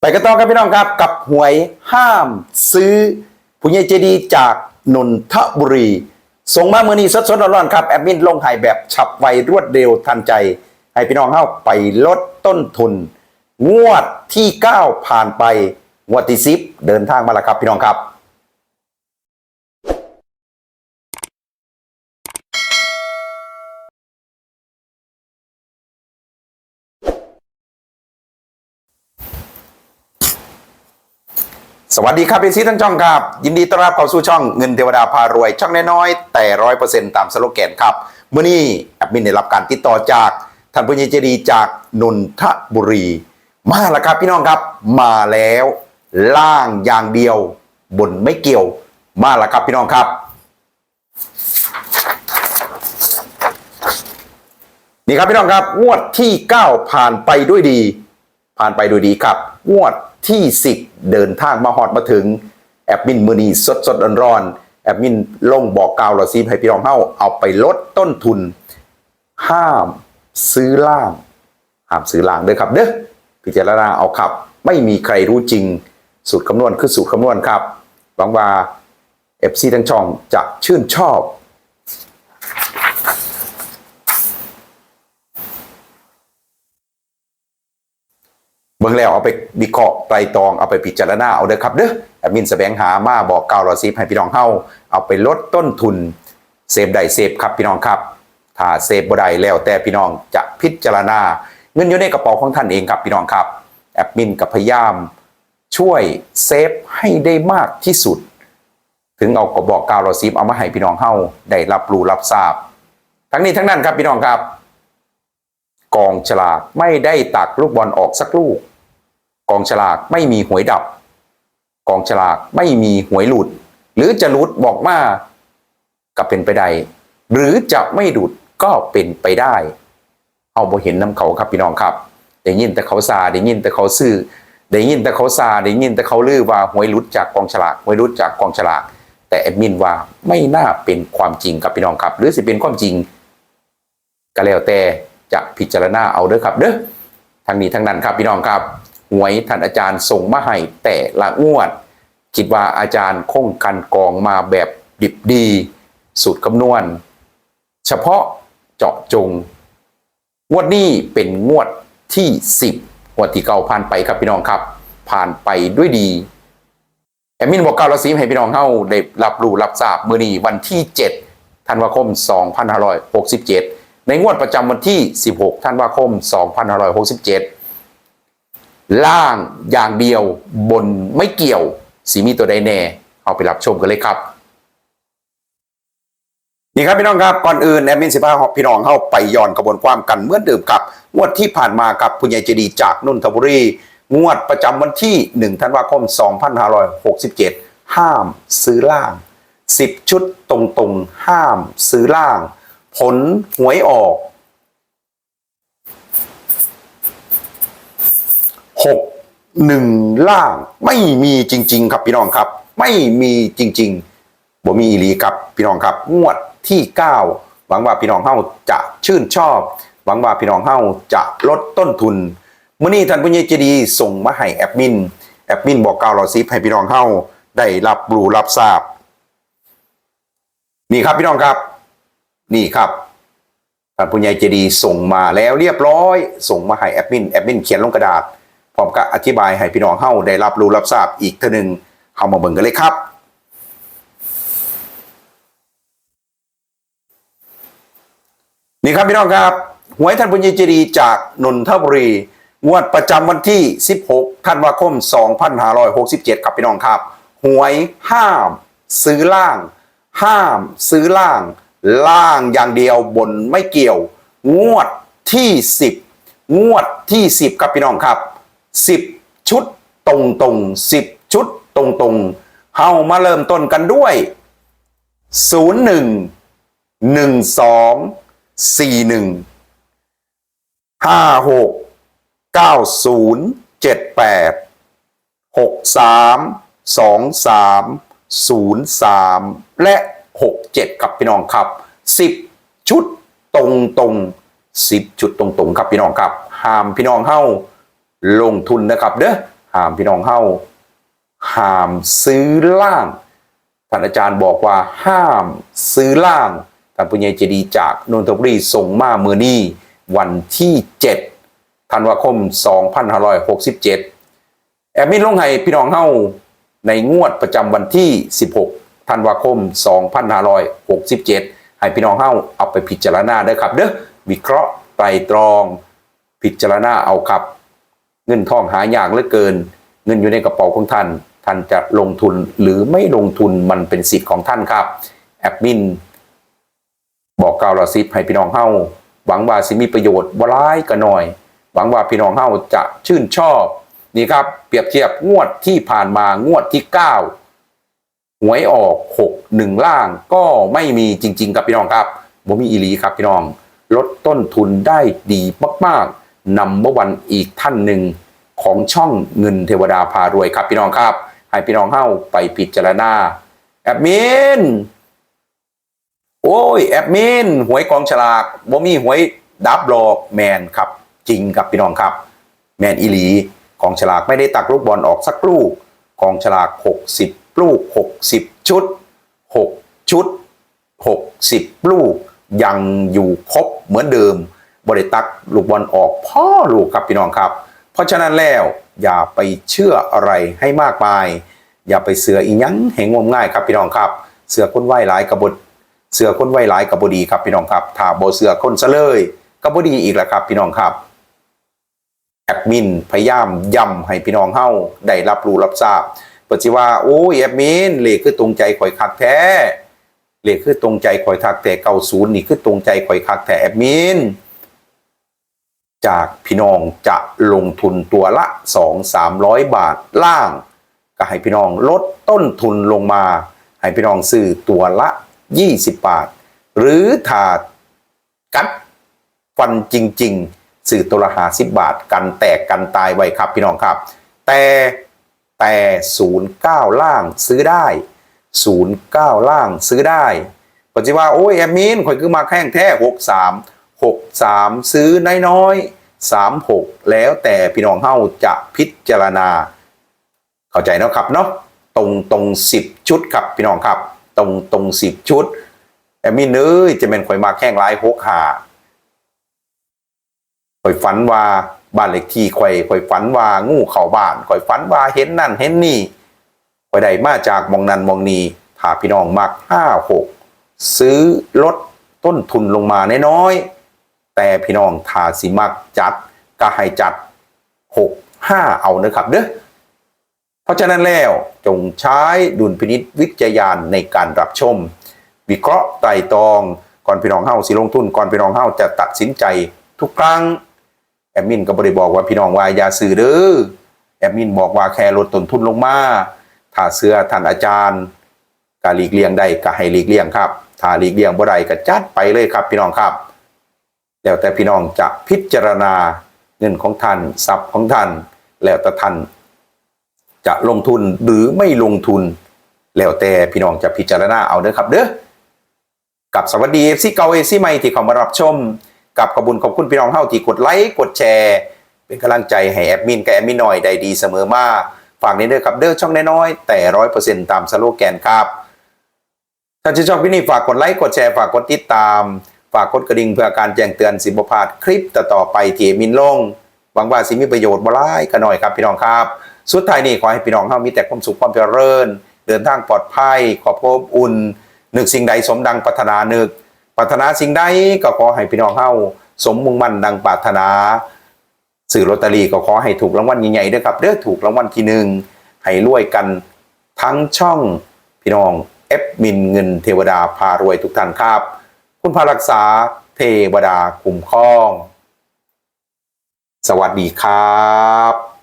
ไปกันต่อครับพี่น้องครับกับหวยห้ามซื้อผู้ใหญ่เจดีจากนนทบุรี ส่งมาเมื่อนี้สดๆร้อนๆครับแอดมินลงหายแบบฉับไวรวดเร็วทันใจ ให้พี่น้องเข้าไปลดต้นทุน งวดที่ 9 ผ่านไปงวดที่10เดินทางมาแล้วครับพี่น้องครับ สวัสดีครับพี่ซีทั้งช่องครับ ยินดีต้อนรับเข้าสู่ช่องเงินเทวดาพารวย ช่องน้อยๆแต่ร้อยเปอร์เซ็นต์ตามสโลแกนครับเมื่อนี้แอดมินได้รับการติดต่อจากท่านผู้ใหญ่ใจดีจากนนทบุรี มาแล้วครับพี่น้องครับมาแล้วล่างอย่างเดียว บนไม่เกี่ยว มาแล้วครับพี่น้องครับ นี่ครับพี่น้องครับงวดที่ 9 ผ่านไปด้วยดี ผ่านไปด้วยดีครับงวด ที่ 10 เดินทางมาฮอดมาถึง แอดมินมือนีสดสดร้อนๆแอดมินลงบอกกล่าวเราซีให้พี่น้องเฮาเอาไปลดต้นทุน ห้ามซื้อล่างห้ามซื้อล่างเด้อครับเด้อพิจารณาเอาครับ ไม่มีใครรู้จริง สูตรคำนวณคือสูตรคำนวณครับหวังว่าเอฟซีทั้งช่องจะชื่นชอบ บิ่งแล้วเอาไปวิเคราะห์ไตรตรองเอาไปพิจารณาเอาเด้อครับเด้อแอดมินแสวงหามาบอกกล่าวเราซีให้พี่น้องเฮาเอาไปลดต้นทุนเซฟได้เซฟครับพี่น้องครับ ถ้าเซฟบ่ได้แล้วแต่พี่น้องจะพิจารณา เงินอยู่ในกระเป๋าของท่านเองครับพี่น้องครับแอดมินกับพยายามช่วยเซฟให้ได้มากที่สุด ถึงเอากระบอกกาวเราซีเอามาให้พี่น้องเฮาได้รับรู้รับทราบ ทั้งนี้ทั้งนั้นครับพี่น้องครับ กองฉลากไม่ได้ตักลูกบอลออกสักลูก กองฉลากไม่มีหวยดับ กองฉลากไม่มีหวยหลุด หรือจะหลุดบอกมาก็เป็นไปได้หรือจะไม่หลุดก็เป็นไปได้ เอาบ่เห็นน้ำเขาครับพี่น้องครับได้ยินแต่เขาซาได้ยินแต่เขาซื้อได้ยินแต่เขาซาได้ยินแต่เขาลือว่าหวยหลุดจากกองฉลากหวยหลุดจากกองฉลาก แต่แอดมินว่าไม่น่าเป็นความจริงครับพี่น้องครับ หรือสิเป็นความจริงก็แล้วแต่จะพิจารณาเอาเด้อครับเด้อทั้งนี้ทั้งนั้นครับพี่น้องครับ หวยท่านอาจารย์ส่งมาให้แต่ละงวด คิดว่าอาจารย์คงกันกองมาแบบดิบดีสูตรคำนวณ เฉพาะเจาะจง งวดนี้เป็นงวดที่ 10งวดที่เก่าผ่านไปครับพี่น้องครับ ผ่านไปด้วยดีแอมินบอกเก้าราศีให้พี่น้องเฮาได้รับรู้รับทราบมื้อนี้วันที่ 7 ธันวาคม 2567 ในงวดประจำวันที่ 16 ธันวาคม 2567 ล่างอย่างเดียวบนไม่เกี่ยว สีมีตัวใดแน่ เอาไปรับชมกันเลยครับนี่ครับพี่น้องครับก่อนอื่นแอดมินสิพาพี่น้องเข้าไปย้อนกระบวนความกันเหมือนเดิมครับงวดที่ผ่านมากับผู้ใหญ่เจดีจากนนทบุรี งวดประจำวันที่1ธันวาคม 2567 ห้ามซื้อล่าง 10 ชุดตรงๆ ห้ามซื้อล่าง ผลหวยออก 6 1ล่างไม่มีจริง ๆ ครับพี่น้องครับ ไม่มีจริงๆบ่มีอีหลีครับพี่น้องครับงวดที่9หวังว่าพี่น้องเฮาจะชื่นชอบ หวังว่าพี่น้องเฮาจะลดต้นทุนมื้อนี้ท่านผู้ใหญ่ใจดีส่งมาให้แอดมินแอดมินบอกกล่าวเราซิให้พี่น้องเฮาได้รับรู้รับทราบ นี่ครับพี่น้องครับ นี่ครับท่านผู้ใหญ่ใจดีส่งมาแล้วเรียบร้อย ส่งมาให้แอดมินแอดมินเขียนลงกระดาษ พร้อมกับอธิบายให้พี่น้องเฮาได้รับรู้รับทราบอีกเท่านึงเฮามาเบิ่งกันเลยครับนี่ครับพี่น้องครับหวยท่านบุญยเจดีจากนนทบุรีงวดประจำวันที่ 16 ธันวาคม 2567 ครับพี่น้องครับ หวยห้าม ซื้อล่าง ห้าม ซื้อล่าง ล่างอย่างเดียวบนไม่เกี่ยว งวดที่ 10 งวดที่ 10 ครับพี่น้องครับ 10 ชุดตรงตรง10 ชุดตรงตรงเฮามาเริ่มต้นกันด้วย 01หนึ่งสองสี่หนึ่งห้าหกเก้าศูนย์เจ็ดแปดหกสามสองสามศูนย์สามและหกเจ็ดครับพี่น้องครับสิบชุดตรงตรงสิบชุดตรงตรงครับพี่น้องครับห้ามพี่น้องเฮ้า ลงทุนนะครับ เด้อห้ามพี่น้องเฮาห้ามซื้อล่างท่านอาจารย์บอกว่าห้ามซื้อล่างท่านปุญญเจดีจากนนทบุรีส่งมาเมื่อนี้วันที่ 7 ธันวาคม 2567 แอดมินลงให้พี่น้องเฮาในงวดประจำวันที่ 16 ธันวาคม 2567 ให้พี่น้องเฮาเอาไปพิจารณาเด้อครับ เด้อวิเคราะห์ไตรตรอง พิจารณาเอาครับ เงินทองหายากเหลือเกิน เงินอยู่ในกระเป๋าของท่าน ท่านจะลงทุนหรือไม่ลงทุนมันเป็นสิทธิ์ของท่านครับ แอดมิน บอกกล่าวเราซิปให้พี่น้องเฮาหวังว่าสิมีประโยชน์บ่ร้ายก็หน่อย หวังว่าพี่น้องเฮาจะชื่นชอบนี่ครับ เปรียบเทียบงวดที่ผ่านมางวดที่ 9 หวยออก 6 1 ล่างก็ไม่มีจริง ๆ ครับพี่น้องครับบ่มีอีหลีครับพี่น้อง ลดต้นทุนได้ดีมากๆ นำเมื่อวันอีกท่านหนึ่งของช่องเงินเทวดาพารวยครับพี่น้องครับ ให้พี่น้องเฮาไปพิจารณาแอดมินโอ้ยแอดมินหวยกองฉลากบ่มีหวยดับหลอกแมนครับจริงครับพี่น้องครับ แมนอีหลีกองฉลากไม่ได้ตักลูกบอลออกสักลูกกองฉลาก 60 ลูก 60 ชุด 6 ชุด 60 ลูก ยังอยู่ครบเหมือนเดิม บริตักลูกบอลออกพ่อลูกครับพี่น้องครับ เพราะฉะนั้นแล้วอย่าไปเชื่ออะไรให้มากมาย อย่าไปเสืออีหยังแหงงมง่ายครับพี่น้องครับ เสือคนไหวหลายกระบดเสือคนไหวหลายกระบดีครับพี่น้องครับถ้าโบเสือคนซะเลยกระบดีอีกแล้วครับพี่น้องครับแอดมินพยายามย้ำให้พี่น้องเฮาได้รับรู้รับทราบปฏิว่าโอ้ยแอดมินเลขคือตรงใจข่อยคักแท้เลขคือตรงใจข่อยคักแต่เก้าศูนย์นี่คือตรงใจข่อยคักแต่แอดมิน จากพี่น้องจะลงทุนตัวละ 2 300 บาทล่าง ก็ให้พี่น้องลดต้นทุนลงมา ให้พี่น้องซื้อตัวละ 20 บาท หรือถ้ากัดฟันจริง ๆ สื่อตัวละหาสิบบาท กันแตกกันตายไว้ครับพี่น้องครับ แต่แต่ศูนย์เก้าล่างซื้อได้ศูนย์เก้าล่างซื้อได้ปัจจุบันโอ้ยแอมมินข่อยคือมาแข้งแท้หกสาม หกสามซื้อน้อยๆสามหกแล้วแต่พี่น้องเฮาจะพิจารณา เข้าใจเนาะครับเนาะตรงตรงสิบชุดครับพี่น้องครับ ตรงตรงสิบชุดแอมมินเอ้ยจะเป็นข่อยมาแข้งหลายหกหาข่อยฝันว่าบ้านเล็กที่ข่อยข่อยฝันว่างูเข้าบ้านข่อยฝันว่าเห็นนั่นเห็นนี่ข่อยได้มาจากมองนั้นมองนี้ถ้าพี่น้องมักห้าหกซื้อลดต้นทุนลงมาน้อยๆ แต่พี่น้องถ้าสิมักจัดก็ให้จัดหกห้าเอานะครับเด้อเพราะฉะนั้นแล้วจงใช้ดุลพินิษวิจยานในการรับชม วิเคราะห์ไตรตองก่อนพี่น้องเฮาสิลงทุนก่อนพี่น้องเฮาจะตัดสินใจทุกครั้งแอดมินก็บริบอกว่าพี่น้องว่าอย่าซื้อเด้อแอดมินบอกว่าแค่ลดต้นทุนลงมาถ้าเสื้อท่านอาจารย์ก็หลีกเลี่ยงได้ก็ให้หลีกเลี่ยงครับถ้าหลีกเลี่ยงบ่ได้ก็จัดไปเลยครับพี่น้องครับ แล้วแต่พี่น้องจะพิจารณาเงินของท่านทรัพย์ของท่าน แล้วแต่ท่านจะลงทุนหรือไม่ลงทุน แล้วแต่พี่น้องจะพิจารณาเอาเด้อครับเด้อกับสวัสดีเอฟซีเก่าเอฟซีใหม่ที่เข้ามารับชม กับขอบคุญขอบคุณพี่น้องเฮาที่กดไลค์กดแชร์ เป็นกำลังใจให้แอดมินกับแอดมินหน่อยได้ดีเสมอมาฝากนี้ด้วยครับเด้อช่องน้อยๆแต่ร้อยเปอร์เซ็นต์ตามสโลแกนครับถ้าชื่นชอบพี่นี่ฝากกดไลค์กดแชร์ฝากกดติดตาม ฝากกดกระดิ่งเพื่อการแจ้งเตือนสิบพาดคลิปต่อๆไปที่มินลงหวังว่าสิมีประโยชน์บ่ร้ายกันหน่อยครับพี่น้องครับ สุดท้ายนี้ขอให้พี่น้องเฮามีแต่ความสุขความเจริญ เดินทางปลอดภัย ขอบอบอุ่นนึกสิ่งใดสมดังปรารถนานึกปรารถนาสิ่งใดก็ขอให้พี่น้องเฮาสมมุ่งมั่นดังปรารถนา สื่อลอตเตอรี่ก็ขอให้ถูกรางวัลใหญ่ๆด้วยครับเด้อถูกรางวัลที่หนึ่งให้รวยกันทั้งช่องพี่น้องเอฟมินเงินเทวดาพารวยทุกท่านครับ คุณพารักษาเทวดาคุ้มครอง สวัสดีครับ